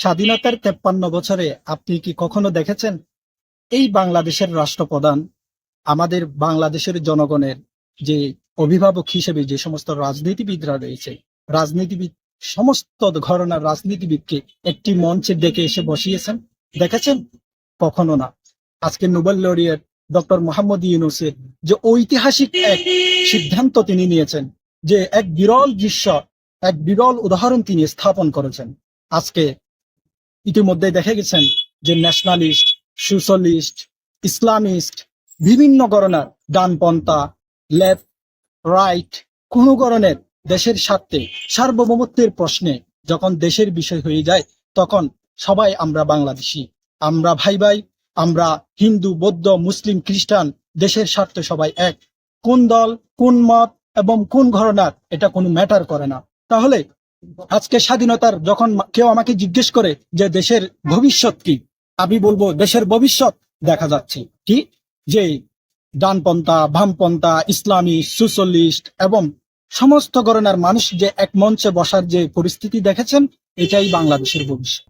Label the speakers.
Speaker 1: স্বাধীনতার তেপ্পান্ন বছরে আপনি কি কখনো দেখেছেন? এই বাংলাদেশের রাষ্ট্রপ্রধান, আমাদের বাংলাদেশের জনগণের যে অভিভাবক হিসেবে যে সমস্ত রাজনীতিবিদরা রয়েছে, রাজনীতিবিদ, সমস্ত ঘরনার রাজনীতিবিদকে একটি মঞ্চে ডেকে এসে বসিয়েছেন, দেখেছেন? কখনো না। আজকে নোবেল লরিয়েট ডক্টর মোহাম্মদ ইউনুসের যে ঐতিহাসিক এক সিদ্ধান্ত তিনি নিয়েছেন, যে এক বিরল দৃশ্য, এক বিরল উদাহরণ তিনি স্থাপন করেছেন। আজকে ইতিমধ্যে দেখে গেছেন যে ন্যাশনালিস্ট সোশ্যালিস্ট ইসলামিস্ট বিভিন্ন গণনার ডানপন্থা লেফট রাইট কোন ধরনের দেশের স্বার্থে সার্বভৌমত্বের প্রশ্নে যখন দেশের বিষয় হয়ে যায়, তখন সবাই আমরা বাংলাদেশি। আমরা ভাই ভাই আমরা হিন্দু, বৌদ্ধ, মুসলিম, খ্রিস্টান, দেশের স্বার্থে সবাই এক। কোন দল, কোন মত এবং কোন ঘরনার এটা কোনো ম্যাটার করে না। তাহলে আজকে স্বাধীনতার যখন কেউ আমাকে জিজ্ঞেস করে যে দেশের ভবিষ্যৎ কি, আমি বলব দেশের ভবিষ্যৎ দেখা যাচ্ছে। কি? যে ডানপন্থা, বামপন্থা, ইসলামী সোশ্যালিস্ট এবং সমস্ত ধরনের মানুষ যে এক মঞ্চে বসার যে পরিস্থিতি দেখেছেন, এটাই বাংলাদেশের ভবিষ্যৎ।